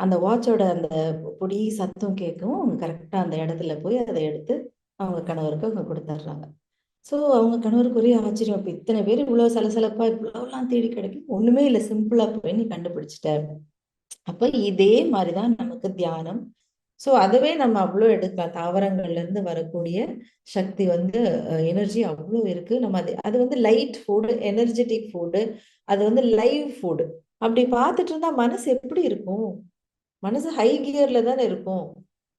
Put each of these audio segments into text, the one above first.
அந்த வாட்சோட அந்த பொடி சத்தம் கேட்கவும் அவங்க கரெக்டாக அந்த இடத்துல போய் அதை எடுத்து அவங்க கணவருக்கு அவங்க கொடுத்துட்றாங்க ஸோ அவங்க கணவருக்கு ஒரே ஆச்சரியம். இப்போ இத்தனை பேர் இவ்வளோ சலசலப்பாக இவ்வளோலாம் தேடி கிடைக்கும். ஒன்றுமே இல்லை. சிம்பிளாக போய் நீ கண்டுபிடிச்சிட்ட. அப்போ இதே மாதிரி தான் நமக்கு தியானம். ஸோ அதுவே நம்ம அவ்வளோ எடுக்கலாம் தாவரங்கள்ல இருந்து வரக்கூடிய சக்தி வந்து எனர்ஜி அவ்வளோ இருக்கு. நம்ம அது அது வந்து லைட் ஃபுட்டு எனர்ஜெட்டிக் ஃபுட்டு அது வந்து லைவ் ஃபுட்டு அப்படி பார்த்துட்டு இருந்தா மனசு எப்படி இருக்கும்? மனசு ஹை கியர்ல தானே இருக்கும்.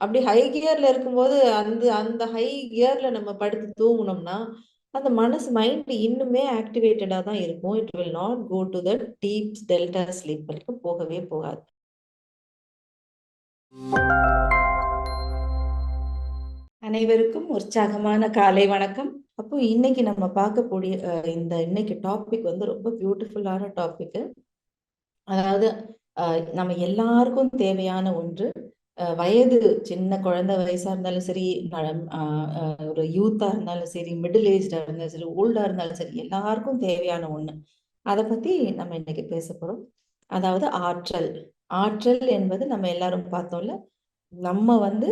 அப்படி ஹை கியர்ல இருக்கும்போது அந்த அந்த ஹை கியர்ல நம்ம படுத்து தூங்கினோம்னா அந்த மனசு மைண்ட் இன்னுமே ஆக்டிவேட்டடா தான் இருக்கும். It will not go to the deep delta sleep வரைக்கும் போகவே போகாது. அனைவருக்கும் உற்சாகமான காலை வணக்கம். அப்போ இன்னைக்கு நம்ம பார்க்கக்கூடிய இந்த இன்னைக்கு டாபிக் வந்து ரொம்ப பியூட்டிஃபுல்லான டாபிக் அதாவது நம்ம எல்லாருக்கும் தேவையான ஒன்று வயது சின்ன குழந்தை வயசா இருந்தாலும் சரி ஒரு யூத்தா இருந்தாலும் சரி மிடில் ஏஜ்டா இருந்தாலும் சரி ஓல்டா இருந்தாலும் சரி எல்லாருக்கும் தேவையான ஒண்ணு. அதை பத்தி நம்ம இன்னைக்கு பேச போறோம். அதாவது ஆற்றல். ஆற்றல் என்பது நம்ம எல்லாரும் பார்த்தோம்ல நம்ம வந்து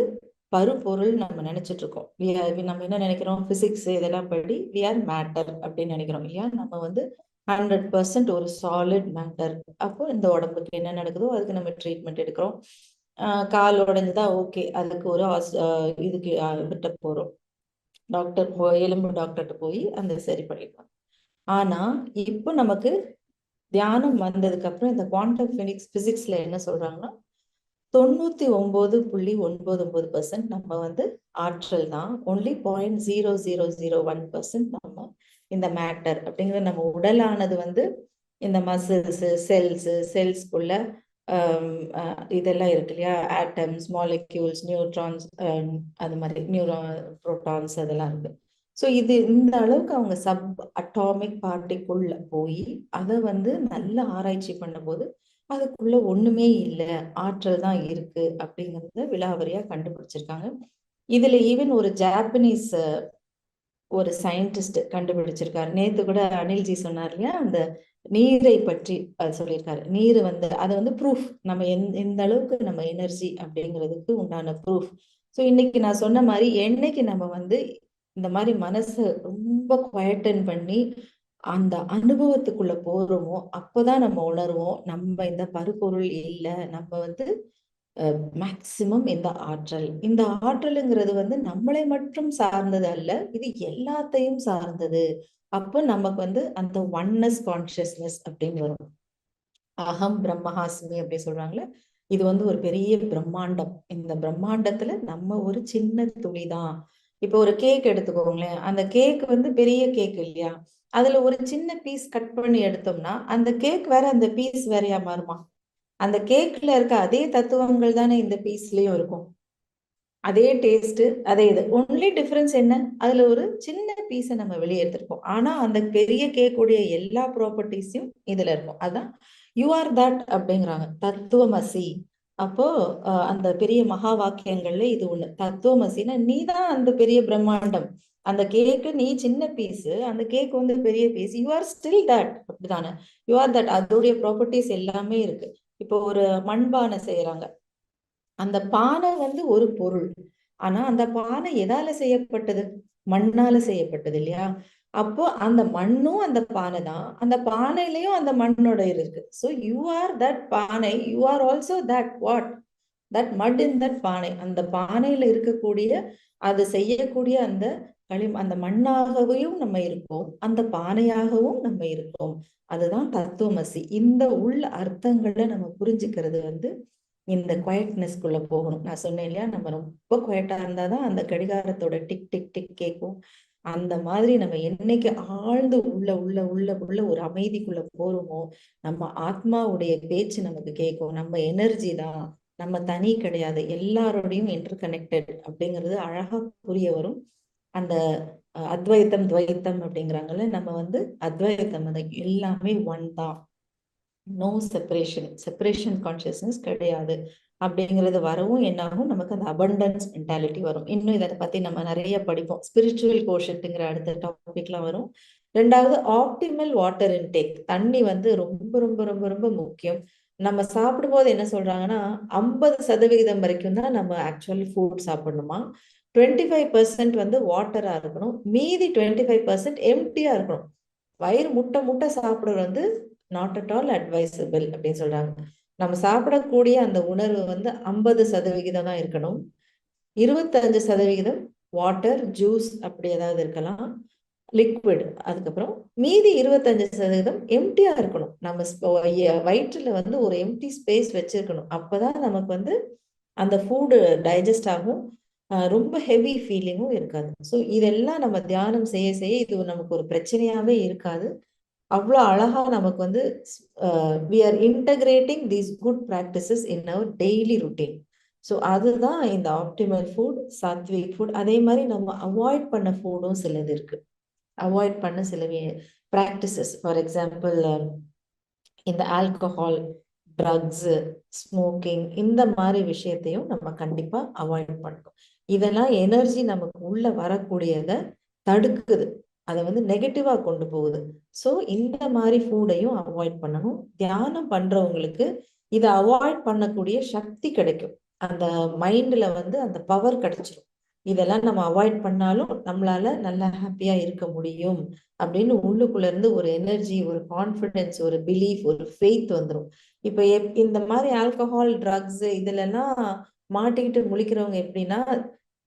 பருப்பொருள் நம்ம நினைச்சிட்டு இருக்கோம். நம்ம என்ன நினைக்கிறோம்? பிசிக்ஸ் இதெல்லாம் படி வி ஆர் மேட்டர் அப்படின்னு நினைக்கிறோம் இல்லையா? நம்ம வந்து ஹண்ட்ரட் பர்சன்ட் ஒரு சாலிட் மேட்டர் அப்போ இந்த உடம்புக்கு என்ன நடக்குதோ அதுக்கு நம்ம ட்ரீட்மெண்ட் எடுக்கிறோம். கால் உடைஞ்சுதா ஓகே அதுக்கு ஒரு இதுக்கு விட்ட போறோம். டாக்டர் எலும்பு டாக்டர்கிட்ட போய் அந்த சரி பண்ணிக்கலாம். ஆனா இப்போ நமக்கு தியானம் வந்ததுக்கு அப்புறம் இந்த குவாண்டம் ஃபினிக்ஸ் பிசிக்ஸ்ல என்ன சொல்றாங்கன்னா தொண்ணூத்தி ஒன்பது புள்ளி ஒன்பது ஒன்பது பர்சன்ட் நம்ம வந்து ஆற்றல் தான். Only point zero zero zero one percent நம்ம இந்த மேட்டர் அப்படிங்கிறது நம்ம உடலானது வந்து இந்த மசில்ஸ் செல்ஸ் செல்ஸ்க்குள்ள இதெல்லாம் இருக்கு இல்லையா? ஆட்டம்ஸ் மாலிக்யூல்ஸ் நியூட்ரான்ஸ் அது மாதிரி நியூரா புரோட்டான்ஸ் அதெல்லாம் இருக்கு. ஸோ இது இந்த அளவுக்கு அவங்க சப் அட்டாமிக் பார்ட்டிக்குள்ள போய் அதை வந்து நல்ல ஆராய்ச்சி பண்ணும்போது அதுக்குள்ள ஒண்ணுமே இல்லை. ஆற்றல் தான் இருக்கு அப்படிங்கிறத விலாவரியா கண்டுபிடிச்சிருக்காங்க. இதுல ஈவன் ஒரு ஜாப்பனீஸ் ஒரு சயின்டிஸ்ட் கண்டுபிடிச்சிருக்காரு. நேத்து கூட அனில்ஜி சொன்னார் இல்லையா? அந்த நீரை பற்றி சொல்லியிருக்காரு. நீர் வந்து அதை வந்து ப்ரூஃப் நம்ம எந்த அளவுக்கு நம்ம எனர்ஜி அப்படிங்கிறதுக்கு உண்டான ப்ரூஃப் ஸோ இன்னைக்கு நான் சொன்ன மாதிரி என்னைக்கு நம்ம வந்து இந்த மாதிரி மனசு ரொம்ப குவயட்டன் பண்ணி அந்த அனுபவத்துக்குள்ள போறோமோ அப்போதான் நம்ம உணர்வோம் நம்ம இந்த பருப்பொருள் இல்லை நம்ம வந்து மேக்சிமம் இந்த ஆற்றல். இந்த ஆற்றலுங்கிறது வந்து நம்மளை மட்டும் சார்ந்தது அல்ல இது எல்லாத்தையும் சார்ந்தது. அப்போ நமக்கு வந்து அந்த ஒன்னஸ் கான்சியஸ்னஸ் அப்படின்னு வரும். அகம் பிரம்மஹாஸ்மி அப்படி சொல்றாங்களே இது வந்து ஒரு பெரிய பிரம்மாண்டம். இந்த பிரம்மாண்டத்துல நம்ம ஒரு சின்ன துளி தான் இப்போ ஒரு கேக் எடுத்துக்கோங்களேன். அந்த கேக் வந்து பெரிய கேக் இல்லையா? அதுல ஒரு சின்ன பீஸ் கட் பண்ணி எடுத்தோம்னா அந்த கேக் வேற அந்த பீஸ் வேறையா மாறுமா? அந்த கேக்ல இருக்க அதே தத்துவங்கள் தானே இந்த பீஸ்லயும் இருக்கும். அதே டேஸ்ட் அதே இது. ஒன்லி டிஃபரன்ஸ் என்ன? அதுல ஒரு சின்ன பீஸை நம்ம வெளியே எடுத்திருப்போம். ஆனா அந்த பெரிய கேக்குடைய எல்லா ப்ராப்பர்ட்டிஸையும் இதுல இருக்கும். அதான் யூ ஆர் தட் அப்படிங்கிறாங்க. தத்துவமசி. அப்போ அந்த பெரிய மகா வாக்கியங்கள்ல இது ஒண்ணு. தத்துவமசின்னா நீ தான் அந்த பெரிய பிரம்மாண்டம். அந்த கேக்கு நீ சின்ன பீஸ். அந்த கேக் வந்து பெரிய piece. You are still that அப்படிதானே. யூ ஆர் தட் அதோடைய ப்ராப்பர்ட்டிஸ் எல்லாமே இருக்கு. இப்போ ஒரு மண்பானை செய்யறாங்க அந்த பானை வந்து ஒரு பொருள். ஆனா அந்த பானை எதால செய்யப்பட்டது? மண்ணால செய்யப்பட்டது இல்லையா? அப்போ அந்த மண்ணும் அந்த பானை தான். அந்த பானையிலயும் அந்த மண்ணோட இருக்கு. ஸோ யூ ஆர் தட் பானை. You are also that what that mud in that பானை. அந்த பானையில இருக்கக்கூடிய அது செய்யக்கூடிய அந்த களி அந்த மண்ணாகவும் நம்ம இருப்போம். அந்த பானையாகவும் நம்ம இருப்போம். அதுதான் தத்துவமசி. இந்த உள்ள அர்த்தங்களை நம்ம புரிஞ்சுக்கிறது வந்து இந்த குவைட்னஸ்குள்ள போகணும். நான் சொன்னேன் இல்லையா? நம்ம ரொம்ப குவைட்டா இருந்தாதான் அந்த கடிகாரத்தோட டிக் டிக் டிக் கேட்கும். அந்த மாதிரி நம்ம என்னைக்கு ஆழ்ந்து உள்ள உள்ள உள்ள உள்ள ஒரு அமைதிக்குள்ள போறோமோ நம்ம ஆத்மாவுடைய பேச்சு நமக்கு கேட்கும். நம்ம எனர்ஜி தான். நம்ம தனி கிடையாது. எல்லாரோடையும் இன்டர் கனெக்டட் அப்படிங்கிறது அழகா புரிய வரும். அந்த அத்வைத்தம் துவைத்தம் அப்படிங்கிறாங்கல்ல நம்ம வந்து அத்வைத்தம் அந்த எல்லாமே ஒன் தான். நோ செப்பரேஷன் செப்பரேஷன் கான்சியஸ்னஸ் கிடையாது. அப்படிங்கிறது வரவும் என்னாகும் நமக்கு அந்த அபண்டன்ஸ் மென்டாலிட்டி வரும். இன்னும் இதை பத்தி நம்ம நிறைய படிப்போம். ஸ்பிரிச்சுவல் கோஷத்துங்கிற அடுத்த டாபிக்லாம் வரும். ரெண்டாவது ஆப்டிமல் வாட்டர் இன்டேக் தண்ணி வந்து ரொம்ப ரொம்ப ரொம்ப ரொம்ப முக்கியம். நம்ம சாப்பிடும்போது என்ன சொல்றாங்கன்னா ஐம்பது சதவிகிதம் வரைக்கும் தான் நம்ம ஆக்சுவலி ஃபுட் சாப்பிடணுமா? டுவெண்ட்டி ஃபைவ் பர்சன்ட் வந்து வாட்டராக இருக்கணும். மீதி டுவெண்ட்டி ஃபைவ் பர்சன்ட் எம்டியாக இருக்கணும். வயிறு முட்டை முட்டை சாப்பிடுறது வந்து நாட் அட் ஆல் அட்வைசபிள் அப்படின்னு சொல்கிறாங்க நம்ம சாப்பிடக்கூடிய அந்த உணர்வு வந்து ஐம்பது சதவிகிதம் தான் இருக்கணும். இருபத்தஞ்சு சதவிகிதம் வாட்டர் ஜூஸ் அப்படி ஏதாவது இருக்கலாம். லிக்விட் அதுக்கப்புறம் மீதி இருபத்தஞ்சு சதவீதம் எம்டியா இருக்கணும். நம்ம வயிற்றுல வந்து ஒரு எம்டி ஸ்பேஸ் வச்சிருக்கணும். அப்பதான் நமக்கு வந்து அந்த ஃபுட்டு டைஜஸ்ட் ஆகும். ரொம்ப ஹெவி ஃபீலிங்கும் இருக்காது. ஸோ இதெல்லாம் நம்ம தியானம் செய்ய செய்ய இது நமக்கு ஒரு பிரச்சனையாவே இருக்காது. அவ்வளோ அழகா நமக்கு வந்து we are integrating these good practices in our daily routine so அதுதான் இந்த ஆப்டிமல் ஃபுட் சாத்விக் ஃபுட் அதே மாதிரி நம்ம அவாய்ட் பண்ண ஃபுட்டும் சிலது இருக்கு. அவாய்ட் பண்ண சில ப்ராக்டிசஸ் ஃபார் எக்ஸாம்பிள் இந்த ஆல்கஹால் ட்ரக்ஸு ஸ்மோக்கிங் இந்த மாதிரி விஷயத்தையும் நம்ம கண்டிப்பா அவாய்ட் பண்ணணும். இதெல்லாம் எனர்ஜி நமக்கு உள்ள வரக்கூடியதை தடுக்குது. அதை வந்து நெகட்டிவா கொண்டு போகுது. ஸோ இந்த மாதிரி ஃபுட்டையும் அவாய்ட் பண்ணணும். தியானம் பண்றவங்களுக்கு இதை அவாய்ட் பண்ணக்கூடிய சக்தி கிடைக்கும். அந்த மைண்ட்ல வந்து அந்த பவர் கிடைச்சிரும். இதெல்லாம் நம்ம அவாய்ட் பண்ணாலும் நம்மளால நல்லா ஹாப்பியா இருக்க முடியும் அப்படின்னு உள்ளுக்குள்ள இருந்து ஒரு எனர்ஜி ஒரு கான்ஃபிடென்ஸ் ஒரு பிலீஃப் ஒரு ஃபெய்த் வந்துடும் இப்ப இந்த மாதிரி ஆல்கஹால் ட்ரக்ஸ் இதுல எல்லாம் மாட்டிக்கிட்டு முழிக்கிறவங்க எப்படின்னா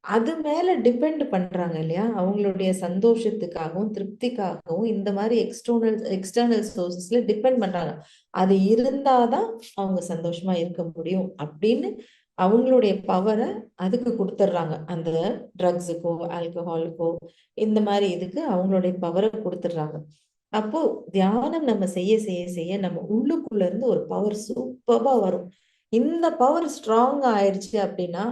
அது மேல டிபெண்ட் பண்றாங்க இல்லையா? அவங்களுடைய சந்தோஷத்துக்காகவும் திருப்திக்காகவும் இந்த மாதிரி எக்ஸ்டர்னல் எக்ஸ்டர்னல் சோர்சஸ்ல டிபெண்ட் பண்றாங்க. அது இருந்தாதான் அவங்க சந்தோஷமா இருக்க முடியும் அப்படின்னு அவங்களுடைய பவரை அதுக்கு கொடுத்துட்றாங்க. அந்த ட்ரக்ஸுக்கோ ஆல்கஹாலுக்கோ இந்த மாதிரி இதுக்கு அவங்களுடைய பவரை கொடுத்துட்றாங்க. அப்போ தியானம் நம்ம செய்ய செய்ய செய்ய நம்ம உள்ளுக்குள்ள இருந்து ஒரு பவர் சூப்பரா வரும். இந்த பவர் ஸ்ட்ராங் ஆயிடுச்சு அப்படின்னா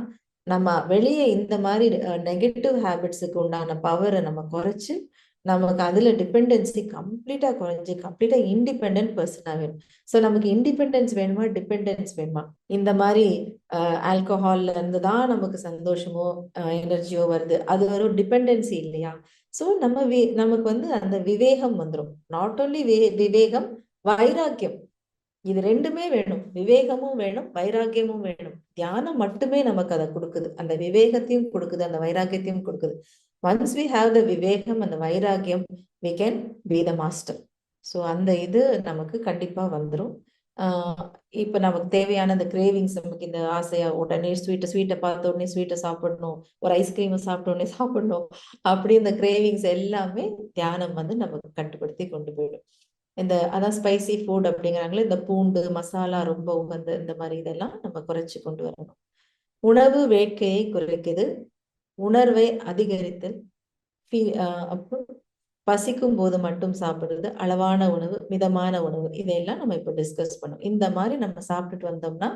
நம்ம வெளியே இந்த மாதிரி நெகட்டிவ் ஹேபிட்ஸுக்கு உண்டான பவரை நம்ம குறைச்சு நமக்கு அதுல டிபெண்டன்சி கம்ப்ளீட்டா குறைஞ்சி கம்ப்ளீட்டா இண்டிபெண்ட் பர்சனா வேணும். ஸோ நமக்கு இண்டிபெண்டன்ஸ் வேணுமா டிபெண்டன்ஸ் வேணுமா? இந்த மாதிரி ஆல்கஹால்ல இருந்து தான் நமக்கு சந்தோஷமோ எனர்ஜியோ வருது. அது வரும் டிபெண்டன்சி இல்லையா? ஸோ நம்ம வி நமக்கு வந்து அந்த விவேகம் வந்துடும் நாட் ஓன்லி விவேகம் வைராக்கியம். இது ரெண்டுமே வேணும். விவேகமும் வேணும் வைராக்கியமும் வேணும். தியானம் மட்டுமே நமக்கு அதை கொடுக்குது. அந்த விவேகத்தையும் கொடுக்குது அந்த வைராக்கியத்தையும் கொடுக்குது. ஒன்ஸ் வி ஹாவ் த விவேகம் அந்த வைராக்கியம் we can be the master so அந்த இது நமக்கு கண்டிப்பா வந்துடும் இப்போ நமக்கு தேவையான இந்த கிரேவிங்ஸ் நமக்கு இந்த ஆசையா உடனே ஸ்வீட்டை ஸ்வீட்டை பார்த்த உடனே ஸ்வீட்டை சாப்பிடணும் ஒரு ஐஸ்கிரீம் சாப்பிட்ட உடனே சாப்பிடணும் அப்படி இந்த கிரேவிங்ஸ் எல்லாமே தியானம் வந்து நமக்கு கட்டுப்படுத்தி கொண்டு போயிடும். இந்த அதான் ஸ்பைசி ஃபுட் அப்படிங்கிறாங்களே இந்த பூண்டு மசாலா ரொம்ப உகந்த இந்த மாதிரி இதெல்லாம் நம்ம குறைச்சி கொண்டு வரணும். உணவு வேட்கையை குறைக்குது. உணர்வை அதிகரித்தல் அப்புறம் பசிக்கும் போது மட்டும் சாப்பிடுறது அளவான உணவு மிதமான உணவு இதையெல்லாம் நம்ம இப்போ டிஸ்கஸ் பண்ணோம். இந்த மாதிரி நம்ம சாப்பிட்டுட்டு வந்தோம்னா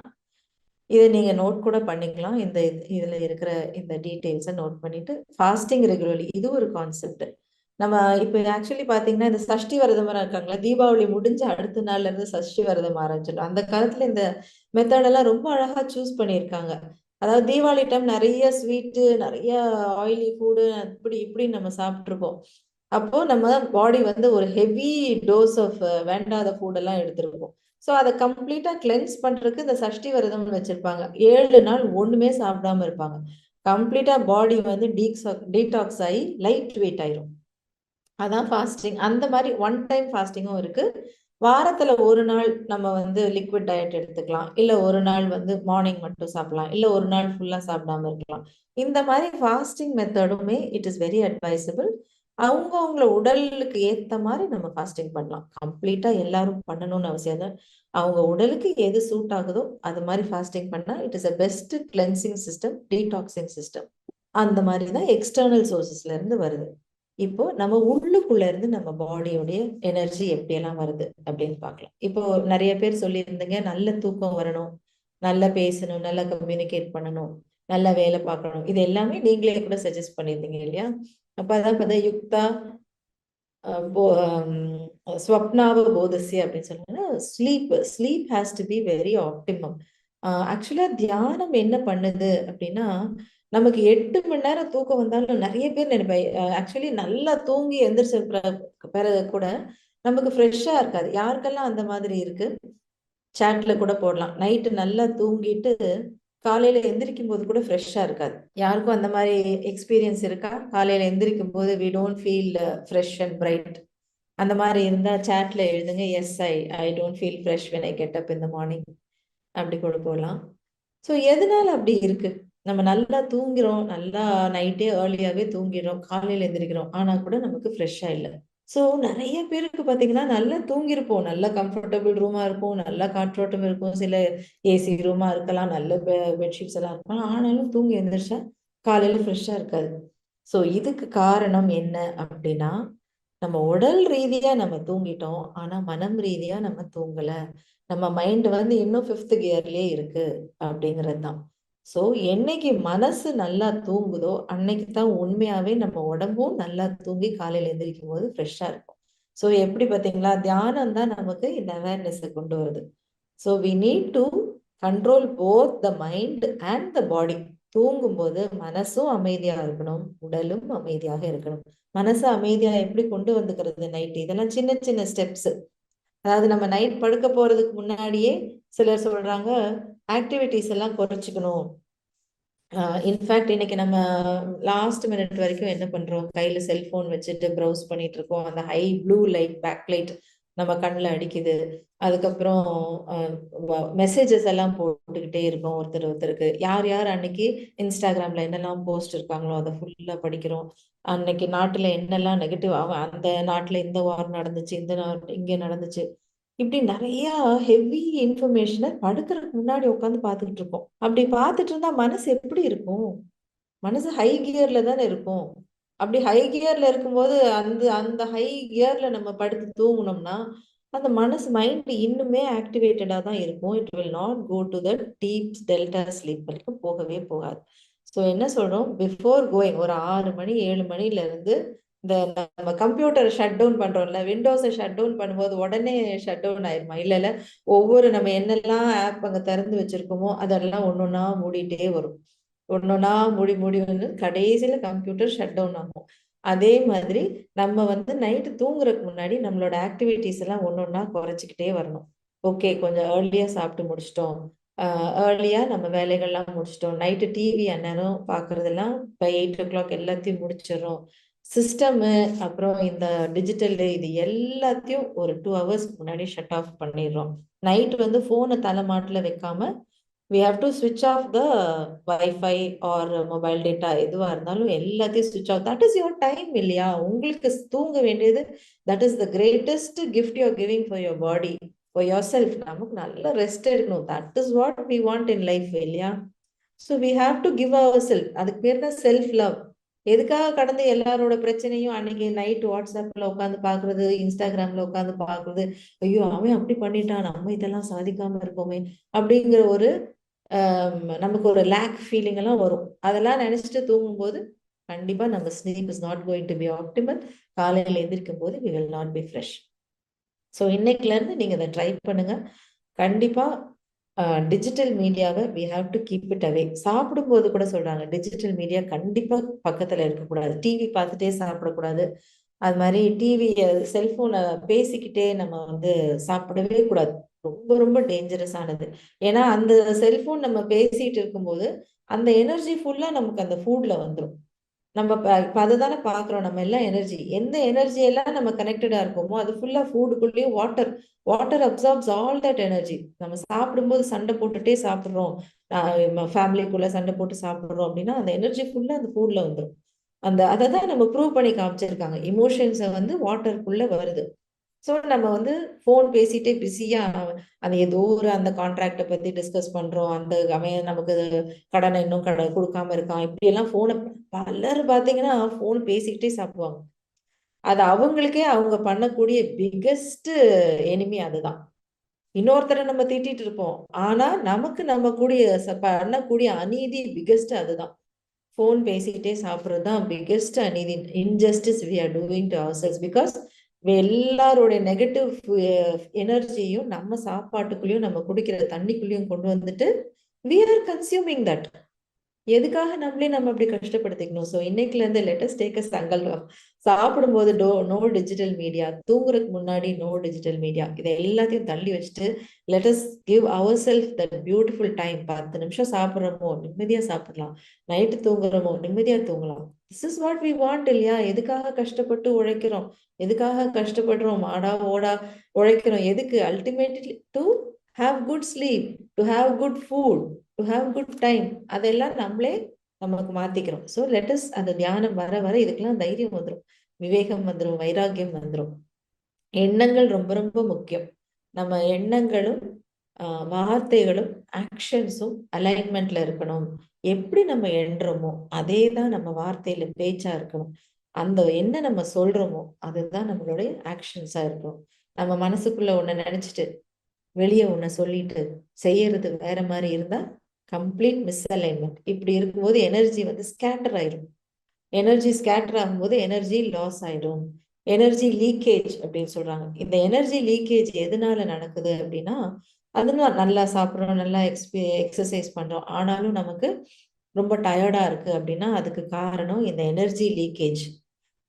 இதை நீங்கள் நோட் கூட பண்ணிக்கலாம். இந்த இதில் இருக்கிற இந்த டீட்டெயில்ஸை நோட் பண்ணிட்டு ஃபாஸ்டிங் ரெகுலர்லி இது ஒரு கான்செப்ட் நம்ம இப்போ ஆக்சுவலி பாத்தீங்கன்னா இந்த சஷ்டி விரதம் இருக்காங்களா தீபாவளி முடிஞ்ச அடுத்த நாள்ல இருந்து சஷ்டி விரதம் ஆரம்பிச்சிடும் அந்த காலத்துல இந்த மெத்தடெல்லாம் ரொம்ப அழகா சூஸ் பண்ணியிருக்காங்க. அதாவது தீபாவளி டைம் நிறைய ஸ்வீட்டு நிறைய ஆயிலி ஃபுட்டு இப்படி இப்படி நம்ம சாப்பிட்ருப்போம் அப்போ நம்ம பாடி வந்து ஒரு ஹெவி டோஸ் ஆஃப் வேண்டாத ஃபுடெல்லாம் எடுத்திருப்போம். ஸோ அதை கம்ப்ளீட்டா கிளென்ஸ் பண்றதுக்கு இந்த சஷ்டி விரதம்னு வச்சிருப்பாங்க. ஏழு நாள் ஒண்ணுமே சாப்பிடாம இருப்பாங்க. கம்ப்ளீட்டா பாடி வந்து டீக்ஸ் டீடாக்ஸ் ஆகி லைட் வெயிட் ஆயிரும். அதான் ஃபாஸ்டிங் அந்த மாதிரி ஒன் டைம் ஃபாஸ்டிங்கும் இருக்கு. வாரத்துல ஒரு நாள் நம்ம வந்து லிக்விட் டயட் எடுத்துக்கலாம். இல்ல ஒரு நாள் வந்து மார்னிங் மட்டும் சாப்பிடலாம். இல்ல ஒரு நாள் ஃபுல்லா சாப்பிடாம இருக்கலாம். இந்த மாதிரி ஃபாஸ்டிங் மெத்தடுமே இட் இஸ் வெரி அட்வைசபிள் அவங்க அவங்கள உடலுக்கு ஏத்த மாதிரி நம்ம ஃபாஸ்டிங் பண்ணலாம். கம்ப்ளீட்டா எல்லாரும் பண்ணணும்னு அவசியம் இல்லை. அவங்க உடலுக்கு எது சூட் ஆகுதோ அது மாதிரி ஃபாஸ்டிங் பண்ணா it is a best cleansing system detoxing system அந்த மாதிரி தான் எக்ஸ்டர்னல் சோர்சஸ்ல இருந்து வருது. இப்போ நம்ம உள்ளுக்குள்ள இருந்து நம்ம பாடியோடைய எனர்ஜி எப்படியெல்லாம் வருது அப்படின்னு பார்க்கலாம். இப்போ நிறைய பேர் சொல்லியிருந்தீங்க நல்ல தூக்கம் வரணும் நல்லா பேசணும் நல்லா கம்யூனிகேட் பண்ணணும் நல்லா வேலை பார்க்கணும். இது எல்லாமே நீங்களே கூட சஜஸ்ட் பண்ணியிருந்தீங்க இல்லையா? அப்ப அதான் பார்த்தா யுக்தா ஸ்வப்னாவ போதசி அப்படின்னு சொன்னா sleep sleep has to be very optimum ஆக்சுவலா தியானம் என்ன பண்ணுது அப்படின்னா நமக்கு எட்டு மணி நேரம் தூக்கம் வந்தாலும் நிறைய பேர் நினைப்பேன். ஆக்சுவலி நல்லா தூங்கி எந்திரிச்சிருக்கிற பிறகு கூட நமக்கு ஃப்ரெஷ்ஷா இருக்காது. யாருக்கெல்லாம் அந்த மாதிரி இருக்கு? சாட்ல கூட போடலாம். நைட்டு நல்லா தூங்கிட்டு காலையில எந்திரிக்கும் போது கூட ஃப்ரெஷ்ஷாக இருக்காது. யாருக்கும் அந்த மாதிரி எக்ஸ்பீரியன்ஸ் இருக்கா? காலையில எந்திரிக்கும் போது we don't feel fresh and bright அந்த மாதிரி இருந்தால் சேட்ல எழுதுங்க. Yes I I don't feel fresh when I get up இந்த மார்னிங் அப்படி கூட போகலாம் ஸோ எதனால அப்படி இருக்கு? நம்ம நல்லா தூங்குறோம் நல்லா நைட்டே ஏர்லியாகவே தூங்கிடுறோம் காலையில் எந்திரிக்கிறோம். ஆனால் கூட நமக்கு ஃப்ரெஷ்ஷாக இல்லை. ஸோ நிறைய பேருக்கு பார்த்தீங்கன்னா நல்லா தூங்கியிருப்போம். நல்ல கம்ஃபர்டபுள் ரூமாக இருக்கும் நல்லா காற்றோட்டம் இருக்கும். சில ஏசி ரூமாக இருக்கலாம். நல்ல பெ பெட்ஷீட்ஸ் எல்லாம் இருக்கலாம். ஆனாலும் தூங்கி எழுந்திரிச்சா காலையில் ஃப்ரெஷ்ஷாக இருக்காது. ஸோ இதுக்கு காரணம் என்ன அப்படின்னா நம்ம உடல் ரீதியாக நம்ம தூங்கிட்டோம். ஆனால் மனம் ரீதியாக நம்ம தூங்கலை. நம்ம மைண்ட் வந்து இன்னும் ஃபிஃப்த் கியர்லேயே இருக்கு அப்படிங்கிறது தான் ஸோ என்னைக்கு மனசு நல்லா தூங்குதோ அன்னைக்கு தான் உண்மையாவே நம்ம உடம்பும் நல்லா தூங்கி காலையில் எந்திரிக்கும் போது ஃப்ரெஷ்ஷாக இருக்கும். ஸோ எப்படி பார்த்தீங்களா? தியானம் தான் நமக்கு இந்த அவேர்னஸை கொண்டு வருது. So we need to control both the mind and the body தூங்கும்போது மனசும் அமைதியாக இருக்கணும் உடலும் அமைதியாக இருக்கணும். மனசு அமைதியாக எப்படி கொண்டு வந்துக்கிறது நைட்டு இதெல்லாம் சின்ன சின்ன ஸ்டெப்ஸ் அதாவது நம்ம நைட் படுக்க போறதுக்கு முன்னாடியே சிலர் சொல்றாங்க ஆக்டிவிட்டிஸ் எல்லாம் குறைச்சிக்கணும். இன்ஃபேக்ட் இன்னைக்கு நம்ம லாஸ்ட் மினிட் வரைக்கும் என்ன பண்றோம்? கையில செல்போன் வச்சுட்டு ப்ரௌஸ் பண்ணிட்டு இருக்கோம். அந்த high blue light back light நம்ம கண்ணில் அடிக்குது. அதுக்கப்புறம் மெசேஜஸ் எல்லாம் போட்டுக்கிட்டே இருக்கோம் ஒருத்தர் ஒருத்தருக்கு. யார் யார் அன்னைக்கு இன்ஸ்டாகிராம்ல என்னெல்லாம் போஸ்ட் இருக்காங்களோ அதை ஃபுல்லாக படிக்கிறோம். அன்னைக்கு நாட்டில் என்னெல்லாம் நெகட்டிவ் அந்த நாட்டில் இந்த வார் நடந்துச்சு இந்த நாட் இங்கே நடந்துச்சு. இப்படி நிறைய ஹெவி இன்ஃபர்மேஷனை படுக்கிறதுக்கு முன்னாடி உட்காந்து பார்த்துக்கிட்டு இருக்கோம். அப்படி பார்த்துட்டு இருந்தா மனசு எப்படி இருக்கும்? மனசு ஹை கியர்ல தானே இருக்கும். அப்படி ஹை கியர்ல இருக்கும்போது அந்த அந்த ஹை கியர்ல நம்ம படுத்து தூங்கினோம்னா அந்த மனசு மைண்ட் இன்னுமே ஆக்டிவேட்டடாக தான் இருக்கும். It will not go to the deep delta sleep வரைக்கும் போகவே போகாது. ஸோ என்ன சொல்றோம்? பிஃபோர் கோயிங் ஒரு ஆறு மணி ஏழு மணில இருந்து இந்த நம்ம கம்ப்யூட்டர் ஷட் டவுன் பண்றோம்ல விண்டோஸை ஷட் டவுன் பண்ணும்போது உடனே ஷட் டவுன் ஆயிருமா? இல்ல இல்ல ஒவ்வொரு நம்ம என்னெல்லாம் ஆப் அங்க திறந்து வச்சிருக்கோமோ அதெல்லாம் ஒன்னொன்னா மூடிட்டே வரும். ஒன்னொன்னா மூடி மூடி வந்து கடைசியில கம்ப்யூட்டர் ஷட் டவுன் ஆகும். அதே மாதிரி நம்ம வந்து நைட்டு தூங்குறதுக்கு முன்னாடி நம்மளோட ஆக்டிவிட்டிஸ் எல்லாம் ஒன்னொன்னா குறைச்சிக்கிட்டே வரணும். ஓகே கொஞ்சம் ஏர்லியா சாப்பிட்டு முடிச்சிட்டோம். ஏர்லியா நம்ம வேலைகள்லாம் முடிச்சிட்டோம். நைட்டு டிவி அந்நேரம் பாக்குறதெல்லாம் இப்போ எயிட் ஓ கிளாக் எல்லாத்தையும் முடிச்சிடறோம். சிஸ்டமு அப்புறம் இந்த டிஜிட்டல் இது எல்லாத்தையும் ஒரு டூ ஹவர்ஸ்க்கு முன்னாடி ஷட் ஆஃப் பண்ணிடுறோம். நைட் வந்து ஃபோனை தலைமாட்டில் வைக்காம வி ஹாவ் டு ஸ்விட்ச் off the wifi or mobile data எதுவாக இருந்தாலும் எல்லாத்தையும் ஸ்விட்ச் off that is your time இல்லையா? உங்களுக்கு தூங்க வேண்டியது that is the greatest gift you're giving for your body for your self நமக்கு நல்ல ரெஸ்ட் எடுக்கணும். That is what we want in life இல்லையா? So we have to give our self அதுக்கு பேர் தான் செல்ஃப் லவ் எதுக்காக கடந்து எல்லாரோட பிரச்சனையும் அன்னைக்கு நைட் வாட்ஸ்அப்ல உட்காந்து பாக்குறது இன்ஸ்டாகிராம்ல உட்காந்து பாக்குறது ஐயோ அவன் அப்படி பண்ணிட்டான் நம்ம இதெல்லாம் சாதிக்காம இருக்கோமே அப்படிங்கிற ஒரு நமக்கு ஒரு லேக் ஃபீலிங் எல்லாம் வரும். அதெல்லாம் நினைச்சிட்டு தூங்கும்போது கண்டிப்பா நம்ம sleep is not going to be optimal காலையில் எந்திரிக்கும் போது we will not be fresh so இன்னைக்குல இருந்து நீங்க அதை ட்ரை பண்ணுங்க. கண்டிப்பா டிஜிட்டல் மீடியாவை we have to keep it away சாப்பிடும்போது கூட சொல்றாங்க டிஜிட்டல் மீடியா கண்டிப்பா பக்கத்துல இருக்கக்கூடாது. டிவி பார்த்துட்டே சாப்பிடக்கூடாது. அது மாதிரி டிவி செல்போனை பேசிக்கிட்டே நம்ம வந்து சாப்பிடவே கூடாது. ரொம்ப ரொம்ப டேஞ்சரஸ் ஆனது. ஏன்னா அந்த செல்போன் நம்ம பேசிட்டு இருக்கும்போது அந்த எனர்ஜி ஃபுல்லா நமக்கு அந்த ஃபுட்ல வந்துடும் நம்ம இப்போ அதை தானே பார்க்குறோம் நம்ம எல்லாம் எனர்ஜி எந்த எனர்ஜி எல்லாம் நம்ம கனெக்டடாக இருக்கோமோ அது ஃபுல்லாக ஃபுட்டுக்குள்ளேயும் water water absorbs all that energy நம்ம சாப்பிடும்போது சண்டை போட்டுட்டே சாப்பிட்றோம். ஃபேமிலிக்குள்ளே சண்டை போட்டு சாப்பிட்றோம் அப்படின்னா அந்த எனர்ஜி ஃபுல்லாக அந்த ஃபுட்டில் வந்துடும் அந்த அதை தான் நம்ம ப்ரூவ் பண்ணி காமிச்சிருக்காங்க. இமோஷன்ஸை வந்து வாட்டருக்குள்ளே வருது. ஸோ நம்ம வந்து ஃபோன் பேசிட்டே பிஸியாக அந்த ஏதோ ஒரு அந்த கான்ட்ராக்டை பற்றி டிஸ்கஸ் பண்ணுறோம் அந்த அவன் நமக்கு கடனை இன்னும் கடன் கொடுக்காம இருக்கான். இப்படியெல்லாம் ஃபோனை பலர் பார்த்தீங்கன்னா ஃபோன் பேசிக்கிட்டே சாப்பிடுவாங்க. அது அவங்களுக்கே அவங்க பண்ணக்கூடிய பிக்கஸ்ட் எனிமி அதுதான். இன்னொருத்தரை நம்ம திட்டிட்டு இருப்போம். ஆனா நமக்கு நம்ம கூடிய பண்ணக்கூடிய அநீதி பிக்கஸ்ட் அதுதான். ஃபோன் பேசிக்கிட்டே சாப்பிட்றது தான் பிக்கஸ்ட் அநீதி. Injustice we are doing to our cells because எல்லாருடைய நெகட்டிவ் எனர்ஜியும் eh, நம்ம சாப்பாட்டுக்குள்ளேயும் நம்ம குடிக்கிற தண்ணிக்குள்ளேயும் கொண்டு வந்துட்டு வி ஆர் கன்சியூமிங் தட் எதுக்காக நம்மளே நம்ம அப்படி கஷ்டப்படுத்திக்கணும்? ஸோ இன்னைக்குல இருந்து லெட்டஸ்ட் டேக் சங்கல்பம் சாப்பிடும்போது டோ நோ டிஜிட்டல் மீடியா தூங்குறதுக்கு முன்னாடி நோ டிஜிட்டல் மீடியா இதை எல்லாத்தையும் தள்ளி வச்சுட்டு let's give our self that beautiful time பத்து நிமிஷம் சாப்பிட்றோமோ நிம்மதியா சாப்பிடலாம். நைட்டு தூங்குறோமோ நிம்மதியா தூங்கலாம். This is what we want இல்லையா? எதுக்காக கஷ்டப்பட்டு உழைக்கிறோம்? எதுக்காக கஷ்டப்படுறோம்? ஆடா ஓடா உழைக்கிறோம்? எதுக்கு? Ultimately to have good sleep to have good food to have good time அதெல்லாம் நம்மளே நமக்கு மாத்திக்கிறோம். ஸோ லெட்டஸ் அந்த தியானம் வர வர இதுக்கெல்லாம் தைரியம் வந்துடும் விவேகம் வந்துடும் வைராக்கியம் வந்துடும் எண்ணங்கள் ரொம்ப ரொம்ப முக்கியம். நம்ம எண்ணங்களும் வார்த்தைகளும் ஆக்ஷன்ஸும் அலைன்மெண்ட்ல இருக்கணும். எப்படி நம்ம எண்ணுறோமோ அதே தான் நம்ம வார்த்தையில பேச்சா இருக்கணும். அந்த என்ன நம்ம சொல்றோமோ அதுதான் நம்மளுடைய ஆக்ஷன்ஸா இருக்கும் நம்ம மனசுக்குள்ள ஒண்ணு நினைச்சிட்டு வெளியே ஒண்ணு சொல்லிட்டு செய்யறது வேற மாதிரி இருந்தா கம்ப்ளீட் மிஸ் அலைன்மெண்ட் இப்படி இருக்கும்போது எனர்ஜி வந்து ஸ்கேட்டர் ஆயிடும் எனர்ஜி ஸ்கேட்டர் ஆகும்போது எனர்ஜி லாஸ் ஆயிடும் எனர்ஜி லீக்கேஜ் அப்படின்னு சொல்றாங்க. இந்த எனர்ஜி லீக்கேஜ் எதனால நடக்குது அப்படின்னா அதனால நல்லா சாப்பிட்றோம் நல்லா எக்ஸ்பி எக்ஸசைஸ் பண்றோம். ஆனாலும் நமக்கு ரொம்ப டயர்டா இருக்கு அப்படின்னா அதுக்கு காரணம் இந்த எனர்ஜி லீக்கேஜ்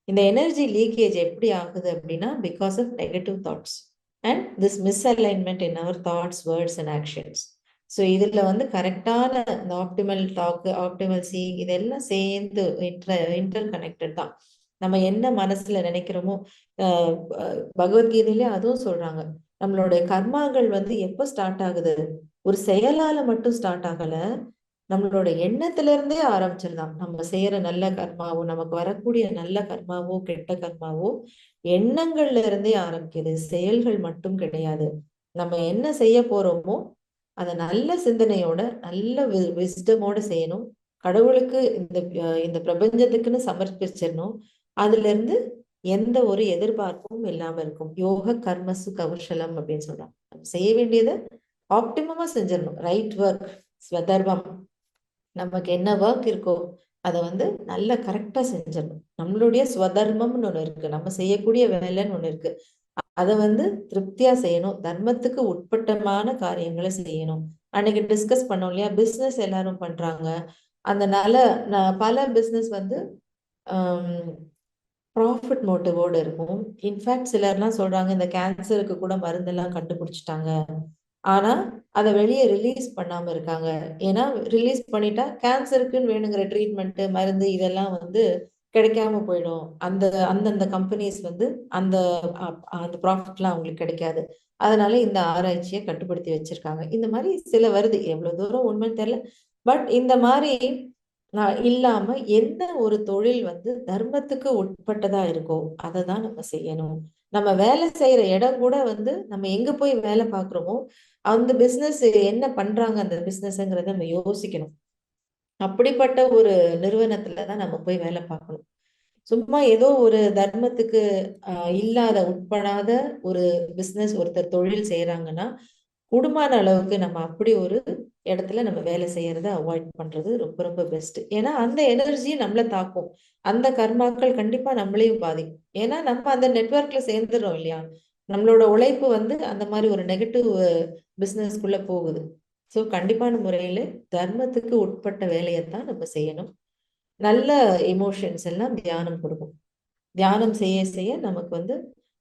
இந்த எனர்ஜி லீக்கேஜ் எப்படி ஆகுது அப்படின்னா because of negative thoughts and this misalignment in our thoughts words and actions so இதில் வந்து கரெக்டான இந்த ஆப்டிமல் டாக்கு ஆப்டிமல் சி இதெல்லாம் சேர்ந்து இன்டர் இன்டர் கனெக்டட் தான். நம்ம என்ன மனசுல நினைக்கிறோமோ பகவத்கீதையிலே அதுவும் சொல்றாங்க. நம்மளுடைய கர்மாக்கள் வந்து எப்போ ஸ்டார்ட் ஆகுது? ஒரு செயலால மட்டும் ஸ்டார்ட் ஆகல. நம்மளோட எண்ணத்துல இருந்தே ஆரம்பிச்சிருந்தான் நம்ம செய்யற நல்ல கர்மாவோ நமக்கு வரக்கூடிய நல்ல கர்மாவோ கெட்ட கர்மாவோ எண்ணங்கள்ல இருந்தே ஆரம்பிக்குது. செயல்கள் மட்டும் கிடையாது. நம்ம என்ன செய்ய போறோமோ அதை நல்ல சிந்தனையோட நல்ல விஸ்டமோட செய்யணும். கடவுளுக்கு இந்த இந்த பிரபஞ்சத்துக்குன்னு சமர்ப்பிச்சிடணும். அதுல இருந்து எந்த ஒரு எதிர்பார்ப்பும் இல்லாம இருக்கும். யோக கர்மசு கௌஷலம் அப்படின்னு சொல்றாங்க நம்ம செய்ய வேண்டியதை ஆப்டிமமா செஞ்சிடணும். ரைட் ஒர்க் ஸ்வதர்வம் நமக்கு என்ன ஒர்க் இருக்கோ அதை வந்து நல்லா கரெக்டா செஞ்சிடணும். நம்மளுடைய ஸ்வதர்மம்னு ஒண்ணு இருக்கு. நம்ம செய்யக்கூடிய வேலைன்னு ஒண்ணு இருக்கு. அதை வந்து திருப்தியா செய்யணும். தர்மத்துக்கு உட்பட்டமான காரியங்களை செய்யணும். அன்னைக்கு டிஸ்கஸ் பண்ணோம் இல்லையா? பிஸ்னஸ் எல்லாரும் பண்றாங்க. அதனால பல பிஸ்னஸ் வந்து ப்ராஃபிட் மோட்டிவோடு இருக்கும். இன்ஃபேக்ட் சிலர்லாம் சொல்றாங்க இந்த கேன்சருக்கு கூட மருந்தெல்லாம் கண்டுபிடிச்சிட்டாங்க. ஆனா அதை வெளியே ரிலீஸ் பண்ணாம இருக்காங்க. ஏன்னா ரிலீஸ் பண்ணிட்டா கேன்சருக்குன்னு வேணுங்கிற ட்ரீட்மெண்ட் மருந்து இதெல்லாம் வந்து கிடைக்காம போயிடும். அந்த அந்தந்த கம்பெனிஸ் வந்து அந்த அந்த ப்ராஃபிட்லாம் அவங்களுக்கு கிடைக்காது. அதனால இந்த ஆராய்ச்சியை கட்டுப்படுத்தி வச்சிருக்காங்க. இந்த மாதிரி சில வருது. எவ்வளவு தூரம் உண்மைன்னு தெரியல. பட் இந்த மாதிரி இல்லாம எந்த ஒரு தொழில் வந்து தர்மத்துக்கு உட்பட்டதா இருக்கோ அதை தான் நம்ம செய்யணும். நம்ம வேலை செய்யற இடம் கூட வந்து நம்ம எங்க போய் வேலை பார்க்குறோமோ அந்த பிசினஸ் என்ன பண்றாங்க அந்த பிசினஸ்ங்கிறத நம்ம யோசிக்கணும். அப்படிப்பட்ட ஒரு நிறுவனத்துல தான் நம்ம போய் வேலை பார்க்கணும். சும்மா ஏதோ ஒரு தர்மத்துக்கு இல்லாத உட்படாத ஒரு பிஸ்னஸ் ஒருத்தர் தொழில் செய்யறாங்கன்னா குடும்பமான அளவுக்கு நம்ம அப்படி ஒரு இடத்துல நம்ம வேலை செய்யறத அவாய்ட் பண்றது ரொம்ப ரொம்ப பெஸ்ட் ஏன்னா அந்த எனர்ஜியை நம்மள தாக்கும். அந்த கர்மாக்கள் கண்டிப்பா நம்மளையும் பாதிக்கும். ஏன்னா நம்ம அந்த நெட்ஒர்க்ல சேர்ந்துடுறோம் இல்லையா? நம்மளோட உழைப்பு வந்து அந்த மாதிரி ஒரு நெகட்டிவ் பிஸ்னஸ்க்குள்ள போகுது. ஸோ கண்டிப்பான முறையில தர்மத்துக்கு உட்பட்ட வேலையை தான் நம்ம செய்யணும். நல்ல எமோஷன்ஸ் எல்லாம் தியானம் கொடுக்கும் தியானம் செய்ய செய்ய நமக்கு வந்து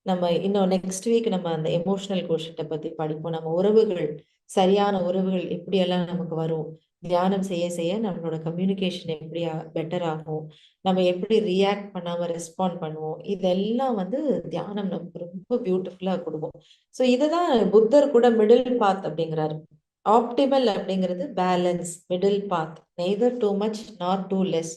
நம்ம இன்னும் நெக்ஸ்ட் வீக் நம்ம அந்த எமோஷனல் கோஷத்தை பத்தி படிப்போம். நம்ம உறவுகள் சரியான உறவுகள் எப்படியெல்லாம் நமக்கு வரும்? தியானம் செய்ய செய்ய நம்மளோட கம்யூனிகேஷன் எப்படி பெட்டர் ஆகும்? நம்ம எப்படி ரியாக்ட் பண்ணாம ரெஸ்பாண்ட் பண்ணுவோம்? இதெல்லாம் வந்து தியானம் நமக்கு ரொம்ப பியூட்டிஃபுல்லா கொடுக்கும். ஸோ இதுதான் புத்தர் கூட மிடில் பாத் அப்படிங்கிறாரு. ஆப்டிமல் அப்படிங்கிறது balance middle path neither too much not too less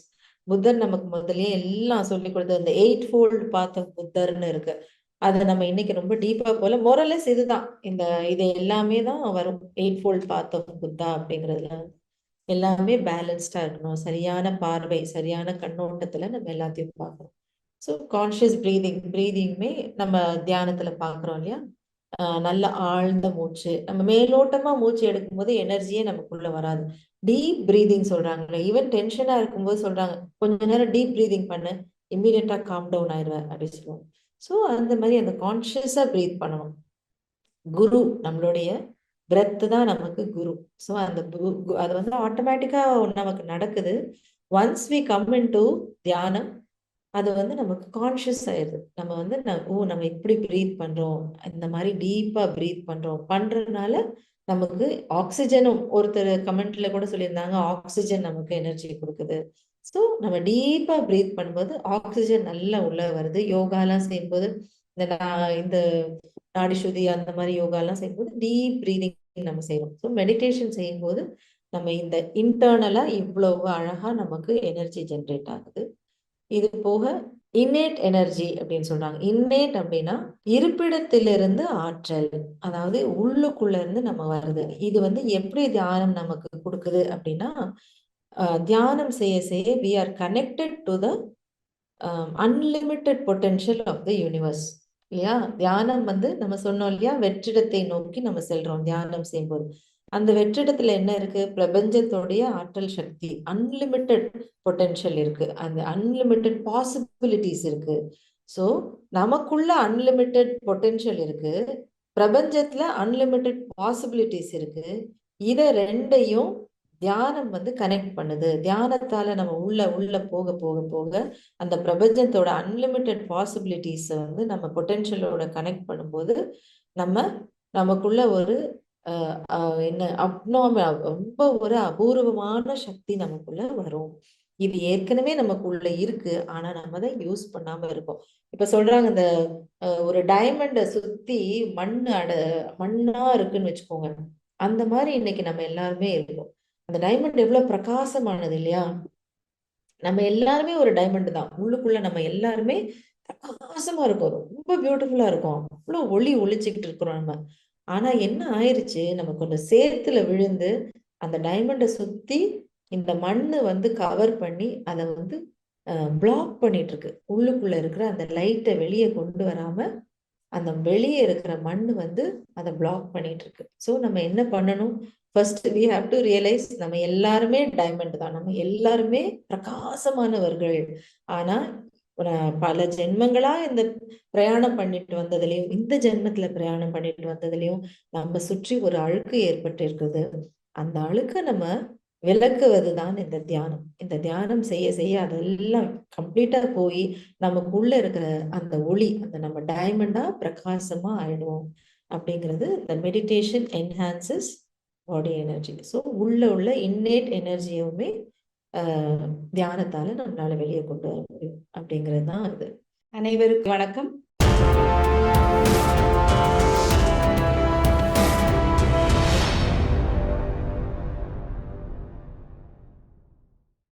புத்தர் நமக்கு முதலே எல்லாம் சொல்லி கொடுத்தது இந்த எயிட் ஃபோல்டு பாத் புத்தர்னு இருக்கு. அதை நம்ம இன்னைக்கு ரொம்ப டீப்பா போல மொரலஸ் இதுதான். இந்த இது எல்லாமே தான் வரும். Eight fold path of Buddha அப்படிங்கிறதுல எல்லாமே பேலன்ஸ்டா இருக்கணும். சரியான பார்வை சரியான கண்ணோட்டத்துல நம்ம எல்லாத்தையும் பார்க்கணும். ஸோ கான்ஷியஸ் ப்ரீதிங் ப்ரீதிங்குமே நம்ம தியானத்துல பாக்குறோம் இல்லையா? நல்ல ஆழ்ந்த மூச்சு. நம்ம மேலோட்டமா மூச்சு எடுக்கும் போது எனர்ஜியே நமக்குள்ள வராது. டீப் ப்ரீதிங் சொல்றாங்க ஈவன் டென்ஷனா இருக்கும்போது சொல்றாங்க கொஞ்ச நேரம் டீப் ப்ரீதிங் பண்ணு இம்மீடியட்டா காம் டவுன் ஆயிடுவேன் அப்படின்னு சொல்லுவாங்க. ஸோ அந்த மாதிரி அந்த கான்ஷியஸாக ப்ரீத் பண்ணணும். குரு நம்மளுடைய பிரத் தான் நமக்கு குரு. ஸோ அந்த அது வந்து ஆட்டோமேட்டிக்கா நமக்கு நடக்குது. Once we come into தியானம் அது வந்து நமக்கு கான்ஷியஸ் ஆயிடுது. நம்ம வந்து ஓ நம்ம இப்படி ப்ரீத் பண்றோம். இந்த மாதிரி டீப்பா ப்ரீத் பண்றோம். பண்றதுனால நமக்கு ஆக்சிஜனும் ஒருத்தர் கமெண்ட்ல கூட சொல்லியிருந்தாங்க ஆக்சிஜன் நமக்கு எனர்ஜி கொடுக்குது. ஸோ நம்ம டீப்பா ப்ரீத் பண்ணும்போது ஆக்சிஜன் நல்லா உள்ள வருது. யோகாலாம் செய்யும்போது இந்த இந்த நாடி சுதி அந்த மாதிரி யோகாலாம் செய்யும்போது டீப் ப்ரீதிங் நம்ம செய்யறோம் ஸோ மெடிடேஷன் செய்யும்போது நம்ம இந்த இன்டர்னலா இவ்வளவு அழகா நமக்கு எனர்ஜி ஜென்ரேட் ஆகுது. இது போக இன்னேட் எனர்ஜி அப்படின்னு சொல்றாங்க. இன்னேட் அப்படின்னா இருப்பிடத்திலிருந்து ஆற்றல் அதாவது உள்ளுக்குள்ள இருந்து நம்ம வருது இது வந்து எப்படி தியானம் நமக்கு கொடுக்குது அப்படின்னா தியானம் செய்ய செய்ய we are connected to the unlimited potential of the universe இல்லையா? தியானம் வந்து நம்ம சொன்னோம் இல்லையா? வெற்றிடத்தை நோக்கி நம்ம செல்றோம் தியானம் செய்யும்போது. அந்த வெற்றிடத்துல என்ன இருக்கு? பிரபஞ்சத்தோடைய ஆற்றல் சக்தி அன்லிமிட்டெட் பொட்டென்ஷியல் இருக்கு. அந்த அன்லிமிட்டெட் பாசிபிலிட்டிஸ் இருக்கு. ஸோ நமக்குள்ள அன்லிமிட்டெட் பொட்டென்ஷியல் இருக்கு. பிரபஞ்சத்துல அன்லிமிட்டெட் பாசிபிலிட்டிஸ் இருக்கு. இதை ரெண்டையும் தியானம் வந்து கனெக்ட் பண்ணுது. தியானத்தால நம்ம உள்ள உள்ள போக போக போக அந்த பிரபஞ்சத்தோட அன்லிமிட்டெட் பாசிபிலிட்டிஸை வந்து நம்ம பொட்டென்ஷியலோட கனெக்ட் பண்ணும்போது நம்ம நமக்குள்ள ஒரு என்ன அப்னாம ரொம்ப ஒரு அபூர்வமான சக்தி நமக்குள்ள வரும். இது ஏற்கனவே நமக்குள்ள இருக்கு. ஆனா நம்ம அதை யூஸ் பண்ணாம இருக்கோம். இப்ப சொல்றாங்க இந்த ஒரு டைமண்ட சுத்தி மண் அட மண்ணா இருக்குன்னு வச்சுக்கோங்க. அந்த மாதிரி இன்னைக்கு நம்ம எல்லாருமே இருக்கோம். அந்த டைமண்ட் எவ்வளவு பிரகாசமானது இல்லையா? நம்ம எல்லாருமே ஒரு டைமண்ட் தான். உள்ளுக்குள்ள நம்ம எல்லாருமே பிரகாசமா இருக்கும். ரொம்ப பியூட்டிஃபுல்லா இருக்கும். அவ்வளவு ஒளி ஒளிச்சுக்கிட்டு இருக்கிறோம் நம்ம. ஆனா என்ன ஆயிருச்சு? நம்ம கொஞ்சம் சேத்துல விழுந்து அந்த டைமண்டை சுத்தி இந்த மண்ணு வந்து கவர் பண்ணி அதை வந்து பிளாக் பண்ணிட்டு இருக்கு உள்ளுக்குள்ள இருக்கிற அந்த லைட்டை வெளியே கொண்டு வராம அந்த வெளியே இருக்கிற மண் வந்து அதை பிளாக் பண்ணிட்டு இருக்கு ஸோ நம்ம என்ன பண்ணணும்? First we have to realise நம்ம எல்லாருமே டைமண்ட் தான். நம்ம எல்லாருமே பிரகாசமானவர்கள். ஆனா பல ஜென்மங்களா இந்த பிரயாணம் பண்ணிட்டு வந்ததுலயும் இந்த ஜென்மத்துல பிரயாணம் பண்ணிட்டு வந்ததுலயும் நம்ம சுற்றி ஒரு அழுக்கு ஏற்பட்டு இருக்குது அந்த அழுக்க நம்ம விளக்குவது தான் இந்த தியானம். இந்த தியானம் செய்ய செய்ய அதெல்லாம் கம்ப்ளீட்டா போய் நமக்குள்ள இருக்கிற அந்த ஒளி அந்த நம்ம டைமண்டா பிரகாசமா ஆயிடுவோம். அப்படிங்கிறது இந்த meditation enhances body energy so உள்ள உள்ள இன்னேட் எனர்ஜியுமே தியானத்தால நம்மளால வெளியே கொண்டு வர முடியும். அப்படிங்கிறது தான் இது. அனைவருக்கும் வணக்கம்.